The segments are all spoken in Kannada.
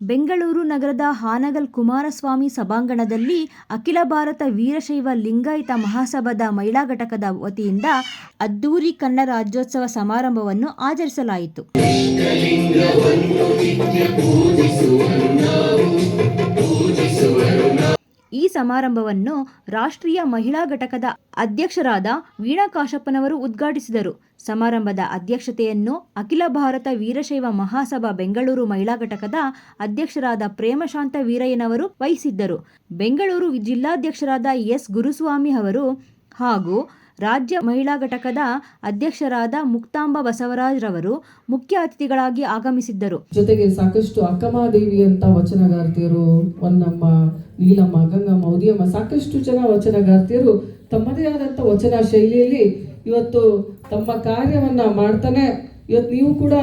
ಬೆಂಗಳೂರು ನಗರದ ಹಾನಗಲ್ ಕುಮಾರಸ್ವಾಮಿ ಸಭಾಂಗಣದಲ್ಲಿ ಅಖಿಲ ಭಾರತ ವೀರಶೈವ ಲಿಂಗಾಯತ ಮಹಾಸಭಾದ ಮಹಿಳಾ ಘಟಕದ ವತಿಯಿಂದ ಅದ್ದೂರಿ ಕನ್ನಡ ರಾಜ್ಯೋತ್ಸವ ಸಮಾರಂಭವನ್ನು ಆಚರಿಸಲಾಯಿತು. ಸಮಾರಂಭವನ್ನು ರಾಷ್ಟ್ರೀಯ ಮಹಿಳಾ ಘಟಕದ ಅಧ್ಯಕ್ಷರಾದ ವೀಣಾ ಕಾಶಪ್ಪನವರು ಉದ್ಘಾಟಿಸಿದರು. ಸಮಾರಂಭದ ಅಧ್ಯಕ್ಷತೆಯನ್ನು ಅಖಿಲ ಭಾರತ ವೀರಶೈವ ಮಹಾಸಭಾ ಬೆಂಗಳೂರು ಮಹಿಳಾ ಘಟಕದ ಅಧ್ಯಕ್ಷರಾದ ಪ್ರೇಮಶಾಂತ ವೀರಯ್ಯನವರು ವಹಿಸಿದ್ದರು. ಬೆಂಗಳೂರು ಜಿಲ್ಲಾಧ್ಯಕ್ಷರಾದ ಎಸ್ ಗುರುಸ್ವಾಮಿ ಅವರು ಹಾಗೂ ರಾಜ್ಯ ಮಹಿಳಾ ಘಟಕದ ಅಧ್ಯಕ್ಷರಾದ ಮುಕ್ತಾಂಬ ಬಸವರಾಜ್ ರವರು ಮುಖ್ಯ ಅತಿಥಿಗಳಾಗಿ ಆಗಮಿಸಿದ್ದರು. ಜೊತೆಗೆ ಸಾಕಷ್ಟು ಅಕ್ಕಮಾದೇವಿ ಅಂತ ವಚನಗಾರ್ತಿಯರು ಒನ್ನಮ್ಮ ನೀಲಮ್ಮ, ಗಂಗಮ್ಮ, ಉದಿಯಮ್ಮ, ಸಾಕಷ್ಟು ಜನ ವಚನಗಾರ್ತಿಯರು ತಮ್ಮದೇ ಆದಂಥ ವಚನ ಶೈಲಿಯಲ್ಲಿ ಇವತ್ತು ತಮ್ಮ ಕಾರ್ಯವನ್ನ ಮಾಡ್ತಾನೆ. ಇವತ್ತು ನೀವು ಕೂಡ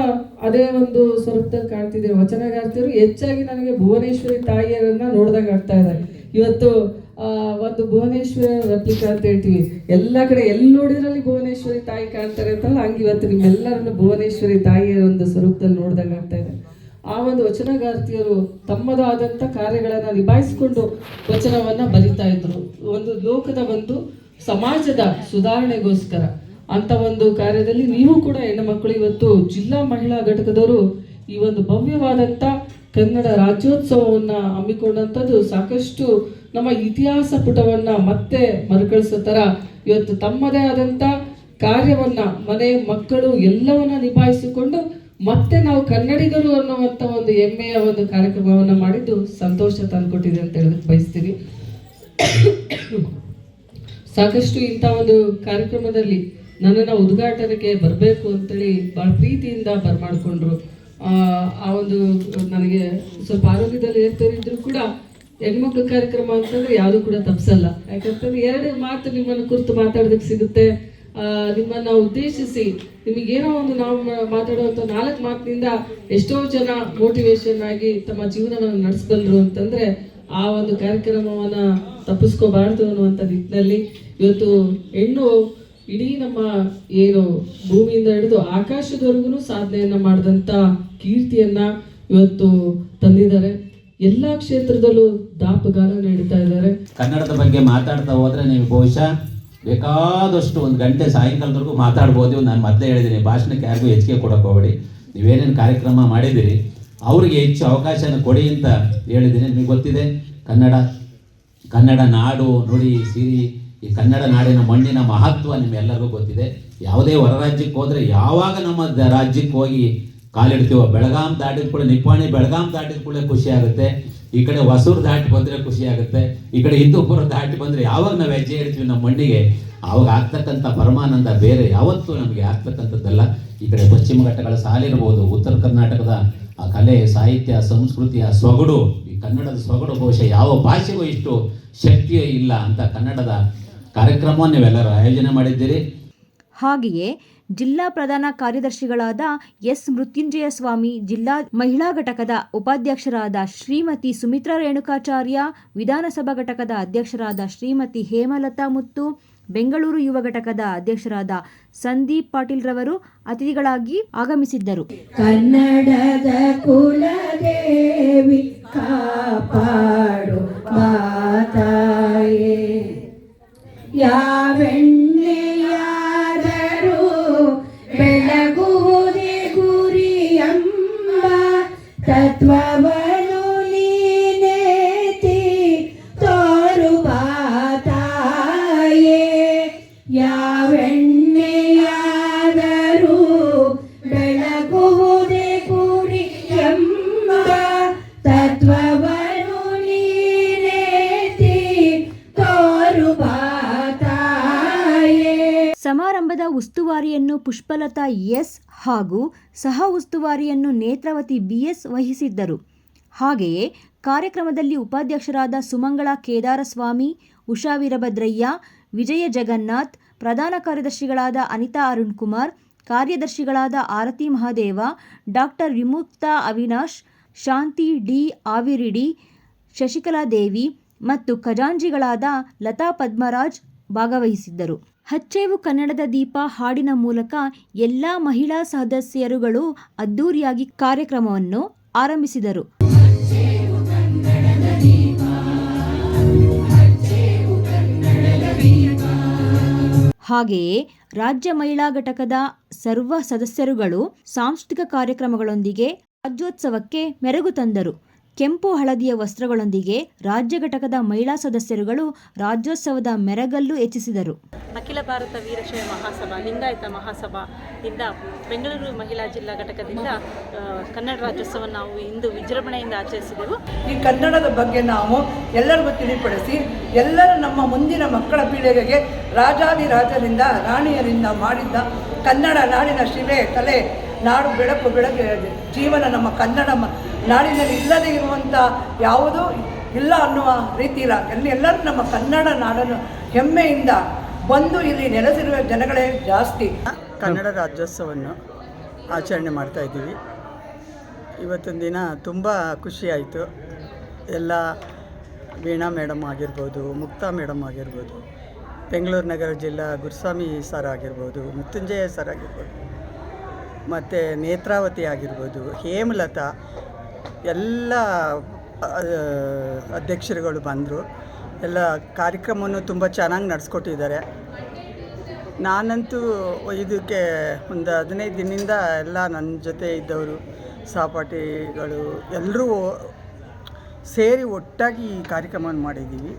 ಅದೇ ಒಂದು ಸ್ವರೂಪದಲ್ಲಿ ಕಾಣ್ತಿದ್ದೀರಿ. ವಚನಗಾರ್ತಿಯರು ಹೆಚ್ಚಾಗಿ ನನಗೆ ಭುವನೇಶ್ವರಿ ತಾಯಿಯರನ್ನ ನೋಡ್ದಂಗೆ ಆಗ್ತಾ ಇದೆ. ಇವತ್ತು ಒಂದು ಭುವನೇಶ್ವರ ರೆಪ್ಲಿಕಾ ಅಂತ ಹೇಳ್ತೀವಿ. ಎಲ್ಲ ಕಡೆ ಎಲ್ಲಿ ನೋಡಿದ್ರಲ್ಲಿ ಭುವನೇಶ್ವರಿ ತಾಯಿ ಕಾಣ್ತಾರೆ ಅಂತಲ್ಲ, ಹಂಗೆ ಇವತ್ತು ನಿಮ್ಮೆಲ್ಲರನ್ನು ಭುವನೇಶ್ವರಿ ತಾಯಿಯ ಒಂದು ಸ್ವರೂಪದಲ್ಲಿ ನೋಡ್ದಂಗೆ ಆಗ್ತಾ ಇದೆ. ಆ ಒಂದು ವಚನಗಾರ್ತಿಯರು ತಮ್ಮದಾದಂಥ ಕಾರ್ಯಗಳನ್ನು ನಿಭಾಯಿಸಿಕೊಂಡು ವಚನವನ್ನು ಬರಿತಾ ಇದ್ರು. ಒಂದು ಲೋಕದ ಒಂದು ಸಮಾಜದ ಸುಧಾರಣೆಗೋಸ್ಕರ ಅಂತ ಒಂದು ಕಾರ್ಯದಲ್ಲಿ ನೀವು ಕೂಡ ಹೆಣ್ಣು ಮಕ್ಕಳು ಇವತ್ತು ಜಿಲ್ಲಾ ಮಹಿಳಾ ಘಟಕದವರು ಈ ಒಂದು ಭವ್ಯವಾದಂಥ ಕನ್ನಡ ರಾಜ್ಯೋತ್ಸವವನ್ನ ಹಮ್ಮಿಕೊಂಡಂಥದ್ದು ಸಾಕಷ್ಟು ನಮ್ಮ ಇತಿಹಾಸ ಪುಟವನ್ನ ಮತ್ತೆ ಮರುಕಳಿಸೋ ಥರ ಇವತ್ತು ತಮ್ಮದೇ ಆದಂಥ ಕಾರ್ಯವನ್ನ ಮನೆ, ಮಕ್ಕಳು ಎಲ್ಲವನ್ನ ನಿಭಾಯಿಸಿಕೊಂಡು ಮತ್ತೆ ನಾವು ಕನ್ನಡಿಗರು ಅನ್ನುವಂಥ ಒಂದು ಹೆಮ್ಮೆಯ ಒಂದು ಕಾರ್ಯಕ್ರಮವನ್ನ ಮಾಡಿದ್ದು ಸಂತೋಷ ತಂದುಕೊಟ್ಟಿದೆ ಅಂತ ಹೇಳಕ್ ಬಯಸ್ತೀವಿ ಸಾಕಷ್ಟು ಇಂಥ ಒಂದು ಕಾರ್ಯಕ್ರಮದಲ್ಲಿ ನನ್ನನ್ನು ಉದ್ಘಾಟನೆಗೆ ಬರಬೇಕು ಅಂತೇಳಿ ಭಾಳ ಪ್ರೀತಿಯಿಂದ ಬರಮಾಡ್ಕೊಂಡ್ರು. ಆ ಒಂದು, ನನಗೆ ಸ್ವಲ್ಪ ಆರೋಗ್ಯದಲ್ಲಿ ಏರ್ತರಿದ್ರು ಕೂಡ ಹೆಣ್ಮಕ್ಳು ಕಾರ್ಯಕ್ರಮ ಅಂತಂದ್ರೆ ಯಾವುದು ಕೂಡ ತಪ್ಸಲ್ಲ. ಯಾಕಂತಂದ್ರೆ ಎರಡು ಮಾತು ನಿಮ್ಮನ್ನು ಕುರಿತು ಮಾತಾಡೋದಕ್ಕೆ ಸಿಗುತ್ತೆ. ನಿಮ್ಮನ್ನ ಉದ್ದೇಶಿಸಿ ನಿಮಗೇನೋ ಒಂದು ನಾವು ಮಾತಾಡುವಂಥ ನಾಲ್ಕು ಮಾತಿನಿಂದ ಎಷ್ಟೋ ಜನ ಮೋಟಿವೇಶನ್ ಆಗಿ ತಮ್ಮ ಜೀವನವನ್ನು ನಡೆಸಬಲ್ಲರು ಅಂತಂದ್ರೆ ಆ ಒಂದು ಕಾರ್ಯಕ್ರಮವನ್ನ ತಪ್ಪಿಸ್ಕೋಬಾರ್ದು ಅನ್ನುವಂಥ ನಿಟ್ಟಿನಲ್ಲಿ ಇವತ್ತು ಹೆಣ್ಣು ಇಡೀ ನಮ್ಮ ಏನು ಭೂಮಿಯಿಂದ ಹಿಡಿದು ಆಕಾಶದವರೆಗೂ ಸಾಧನೆಯನ್ನ ಮಾಡಿದಂಥ ಕೀರ್ತಿಯನ್ನ ಇವತ್ತು ತಂದಿದ್ದಾರೆ. ಎಲ್ಲಾ ಕ್ಷೇತ್ರದಲ್ಲೂ ದಾಪುಗಾಲ ನೀಡ್ತಾ ಇದ್ದಾರೆ. ಕನ್ನಡದ ಬಗ್ಗೆ ಮಾತಾಡ್ತಾ ಹೋದ್ರೆ ನೀವು ಬಹುಶಃ ಬೇಕಾದಷ್ಟು ಒಂದು ಗಂಟೆ ಸಾಯಂಕಾಲದವರೆಗೂ ಮಾತಾಡ್ಬೋದು. ನಾನು ಮೊದಲೇ ಹೇಳಿದ್ದೀನಿ, ಭಾಷಣಕ್ಕೆ ಯಾರಿಗೂ ಹೆಚ್ಚಿಗೆ ಕೊಡೋಕೆ ಹೋಗಬೇಡಿ. ನೀವೇನೇನು ಕಾರ್ಯಕ್ರಮ ಮಾಡಿದ್ದೀರಿ, ಅವರಿಗೆ ಹೆಚ್ಚು ಅವಕಾಶನ ಕೊಡಿ ಅಂತ ಹೇಳಿದ್ದೀನಿ. ನಿಮಗೆ ಗೊತ್ತಿದೆ, ಕನ್ನಡ ಕನ್ನಡ ನಾಡು ನುಡಿ, ಸಿರಿ ಈ ಕನ್ನಡ ನಾಡಿನ ಮಣ್ಣಿನ ಮಹತ್ವ ನಿಮ್ಮೆಲ್ಲರಿಗೂ ಗೊತ್ತಿದೆ. ಯಾವುದೇ ಹೊರ ರಾಜ್ಯಕ್ಕೆ ಹೋದರೆ ಯಾವಾಗ ನಮ್ಮ ರಾಜ್ಯಕ್ಕೆ ಹೋಗಿ ಕಾಲಿಡ್ತೀವೋ, ಬೆಳಗಾಂ ದಾಟಿದ ಕೂಡ ನಿಪ್ಪಾಣಿ ಬೆಳಗಾಂ ದಾಟಿದ ಕೂಡ ಖುಷಿ ಆಗುತ್ತೆ. ಈ ಕಡೆ ಹೊಸೂರು ದಾಟಿ ಬಂದರೆ ಖುಷಿ ಆಗುತ್ತೆ. ಈ ಕಡೆ ಹಿಂದೂಪುರ ದಾಟಿ ಬಂದರೆ ಯಾವಾಗ ನಾವು ಹೆಜ್ಜೆ ಇಡ್ತೀವಿ ನಮ್ಮ ಮಣ್ಣಿಗೆ? ಆವಾಗ ಆಗ್ತಕ್ಕಂಥ ಪರಮಾನಂದ ಬೇರೆ ಯಾವತ್ತೂ ನಮಗೆ ಆಗ್ತಕ್ಕಂಥದ್ದಲ್ಲ. ಈ ಕಡೆ ಪಶ್ಚಿಮ ಘಟ್ಟಗಳ ಸಾಲಿರ್ಬೋದು ಉತ್ತರ ಕರ್ನಾಟಕದ ಆ ಕಲೆ, ಸಾಹಿತ್ಯ ಸಂಸ್ಕೃತಿಯ ಸೊಗಡು, ಈ ಕನ್ನಡದ ಸೊಗಡು ಬಹುಶಃ ಯಾವ ಭಾಷೆಗೂ ಇಷ್ಟು ಶಕ್ತಿಯೇ ಇಲ್ಲ ಅಂತ ಕನ್ನಡದ ಕಾರ್ಯಕ್ರಮವನ್ನು ನೀವೆಲ್ಲರೂ ಆಯೋಜನೆ ಮಾಡಿದ್ದೀರಿ. ಹಾಗೆಯೇ ಜಿಲ್ಲಾ ಪ್ರಧಾನ ಕಾರ್ಯದರ್ಶಿಗಳಾದ ಎಸ್ ಮೃತ್ಯುಂಜಯ ಸ್ವಾಮಿ ಜಿಲ್ಲಾ ಮಹಿಳಾ ಘಟಕದ ಉಪಾಧ್ಯಕ್ಷರಾದ ಶ್ರೀಮತಿ ಸುಮಿತ್ರಾ ರೇಣುಕಾಚಾರ್ಯ ವಿಧಾನಸಭಾ ಘಟಕದ ಅಧ್ಯಕ್ಷರಾದ ಶ್ರೀಮತಿ ಹೇಮಲತಾ ಮುತ್ತು ಬೆಂಗಳೂರು ಯುವ ಘಟಕದ ಅಧ್ಯಕ್ಷರಾದ ಸಂದೀಪ್ ಪಾಟೀಲ್ ರವರು ಅತಿಥಿಗಳಾಗಿ ಆಗಮಿಸಿದ್ದರು. ಕನ್ನಡದ ಉಸ್ತುವಾರಿಯನ್ನು ಪುಷ್ಪಲತಾ ಎಸ್ ಹಾಗೂ ಸಹ ಉಸ್ತುವಾರಿಯನ್ನು ನೇತ್ರಾವತಿ ಬಿಎಸ್ ವಹಿಸಿದ್ದರು. ಹಾಗೆಯೇ ಕಾರ್ಯಕ್ರಮದಲ್ಲಿ ಉಪಾಧ್ಯಕ್ಷರಾದ ಸುಮಂಗಳ ಕೇದಾರಸ್ವಾಮಿ, ಉಷಾ ವೀರಭದ್ರಯ್ಯ, ವಿಜಯ ಜಗನ್ನಾಥ್, ಪ್ರಧಾನ ಕಾರ್ಯದರ್ಶಿಗಳಾದ ಅನಿತಾ ಅರುಣ್ ಕುಮಾರ್ ಕಾರ್ಯದರ್ಶಿಗಳಾದ ಆರತಿ ಮಹಾದೇವ, ಡಾಕ್ಟರ್ ವಿಮುಕ್ತ ಅವಿನಾಶ್, ಶಾಂತಿ ಡಿ ಆವಿರಿಡಿ, ಶಶಿಕಲಾ ದೇವಿ ಮತ್ತು ಖಜಾಂಜಿಗಳಾದ ಲತಾ ಪದ್ಮರಾಜ್ ಭಾಗವಹಿಸಿದ್ದರು. ಹಚ್ಚೇವು ಕನ್ನಡದ ದೀಪ ಹಾಡಿನ ಮೂಲಕ ಎಲ್ಲ ಮಹಿಳಾ ಸದಸ್ಯರುಗಳು ಅದ್ದೂರಿಯಾಗಿ ಕಾರ್ಯಕ್ರಮವನ್ನು ಆರಂಭಿಸಿದರು. ಹಾಗೆಯೇ ರಾಜ್ಯ ಮಹಿಳಾ ಘಟಕದ ಸರ್ವ ಸದಸ್ಯರುಗಳು ಸಾಂಸ್ಕೃತಿಕ ಕಾರ್ಯಕ್ರಮಗಳೊಂದಿಗೆ ರಾಜ್ಯೋತ್ಸವಕ್ಕೆ ಮೆರಗು ತಂದರು. ಕೆಂಪು ಹಳದಿಯ ವಸ್ತ್ರಗಳೊಂದಿಗೆ ರಾಜ್ಯ ಘಟಕದ ಮಹಿಳಾ ಸದಸ್ಯರುಗಳು ರಾಜ್ಯೋತ್ಸವದ ಮೆರಗಲ್ಲು ಹೆಚ್ಚಿಸಿದರು. ಅಖಿಲ ಭಾರತ ವೀರಶೈವ ಮಹಾಸಭಾ ಲಿಂಗಾಯತ ಮಹಾಸಭಾ ಇಂದ ಬೆಂಗಳೂರು ಮಹಿಳಾ ಜಿಲ್ಲಾ ಘಟಕದಿಂದ ಕನ್ನಡ ರಾಜ್ಯೋತ್ಸವ ನಾವು ಇಂದು ವಿಜೃಂಭಣೆಯಿಂದ ಆಚರಿಸಿದೆವು. ಈ ಕನ್ನಡದ ಬಗ್ಗೆ ನಾವು ಎಲ್ಲರಿಗೂ ತಿಳಿಪಡಿಸಿ ಎಲ್ಲರೂ ನಮ್ಮ ಮುಂದಿನ ಮಕ್ಕಳ ಪೀಳಿಗೆಗೆ ರಾಜಾದಿರಾಜರಿಂದ ರಾಣಿಯರಿಂದ ಮಾಡಿದ್ದ ಕನ್ನಡ ನಾಡಿನ ಶಿಲೆ ಕಲೆ ನಾಡು ಬೆಳಕು ಬೆಳಗ್ಗೆ ಜೀವನ ನಮ್ಮ ಕನ್ನಡ ಮ- ನಾಡಿನಲ್ಲಿ ಇಲ್ಲದೇ ಇರುವಂಥ ಯಾವುದೂ ಇಲ್ಲ ಅನ್ನುವ ರೀತಿ ಇಲ್ಲ. ಎಲ್ಲಿ ಎಲ್ಲರೂ ನಮ್ಮ ಕನ್ನಡ ನಾಡನ್ನು ಹೆಮ್ಮೆಯಿಂದ ಬಂದು ಇಲ್ಲಿ ನೆಲೆಸಿರುವ ಜನಗಳೇ ಜಾಸ್ತಿ. ಕನ್ನಡ ರಾಜ್ಯೋತ್ಸವವನ್ನು ಆಚರಣೆ ಮಾಡ್ತಾ ಇದ್ದೀವಿ. ಇವತ್ತಿನ ದಿನ ತುಂಬ ಖುಷಿಯಾಯಿತು ಎಲ್ಲ ವೀಣಾ ಮೇಡಮ್ ಆಗಿರ್ಬೋದು, ಮುಕ್ತಾ ಮೇಡಮ್ ಆಗಿರ್ಬೋದು, ಬೆಂಗಳೂರು ನಗರ ಜಿಲ್ಲಾ ಗುರುಸ್ವಾಮಿ ಸರ್ ಆಗಿರ್ಬೋದು, ಮೃತ್ಯುಂಜಯ ಸರ್ ಆಗಿರ್ಬೋದು, ಮತ್ತು ನೇತ್ರಾವತಿ ಆಗಿರ್ಬೋದು, ಹೇಮಲತಾ ಎಲ್ಲ ಅಧ್ಯಕ್ಷರುಗಳು ಬಂದರು. ಎಲ್ಲ ಕಾರ್ಯಕ್ರಮವನ್ನು ತುಂಬ ಚೆನ್ನಾಗಿ ನಡೆಸ್ಕೊಟ್ಟಿದ್ದಾರೆ. ನಾನಂತೂ ಇದಕ್ಕೆ ಒಂದು ಹದಿನೈದು ದಿನದಿಂದ ಎಲ್ಲ ನನ್ನ ಜೊತೆ ಇದ್ದವರು, ಸಹಪಾಠಿಗಳು ಎಲ್ಲರೂ ಸೇರಿ ಒಟ್ಟಾಗಿ ಈ ಕಾರ್ಯಕ್ರಮವನ್ನು ಮಾಡಿದ್ದೀವಿ.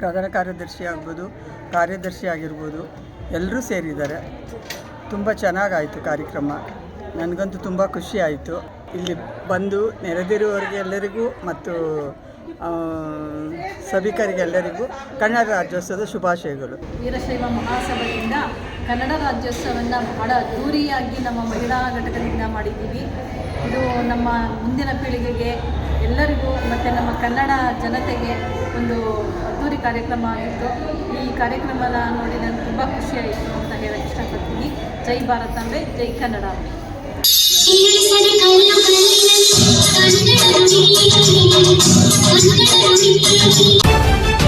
ಪ್ರಧಾನ ಕಾರ್ಯದರ್ಶಿ ಆಗ್ಬೋದು, ಕಾರ್ಯದರ್ಶಿ ಆಗಿರ್ಬೋದು ಎಲ್ಲರೂ ಸೇರಿದ್ದಾರೆ. ತುಂಬ ಚೆನ್ನಾಗಾಯಿತು ಕಾರ್ಯಕ್ರಮ. ನನಗಂತೂ ತುಂಬ ಖುಷಿ ಆಯಿತು. ಇಲ್ಲಿ ಬಂದು ನೆರೆದಿರುವವರಿಗೆ ಎಲ್ಲರಿಗೂ ಮತ್ತು ಸಭಿಕರಿಗೆಲ್ಲರಿಗೂ ಕನ್ನಡ ರಾಜ್ಯೋತ್ಸವದ ಶುಭಾಶಯಗಳು. ವೀರಶೈವ ಮಹಾಸಭೆಯಿಂದ ಕನ್ನಡ ರಾಜ್ಯೋತ್ಸವವನ್ನು ಬಹಳ ಅದ್ದೂರಿಯಾಗಿ ನಮ್ಮ ಮಹಿಳಾ ಘಟಕದಿಂದ ಮಾಡಿದ್ದೀವಿ. ಇದು ನಮ್ಮ ಮುಂದಿನ ಪೀಳಿಗೆಗೆ ಎಲ್ಲರಿಗೂ ಮತ್ತು ನಮ್ಮ ಕನ್ನಡ ಜನತೆಗೆ ಒಂದು ಅದ್ದೂರಿ ಕಾರ್ಯಕ್ರಮ ಆಗಿತ್ತು ಈ ಕಾರ್ಯಕ್ರಮನ ನೋಡಿ ನಾನು ತುಂಬ ಖುಷಿಯಾಯಿತು ಅಂತ ಹೇಳಕ್ಕೆ ಇಷ್ಟಪಡ್ತೀನಿ. ಜೈ ಭಾರತಾಂಬೆ ಜೈ ಕನ್ನಡ Thank you.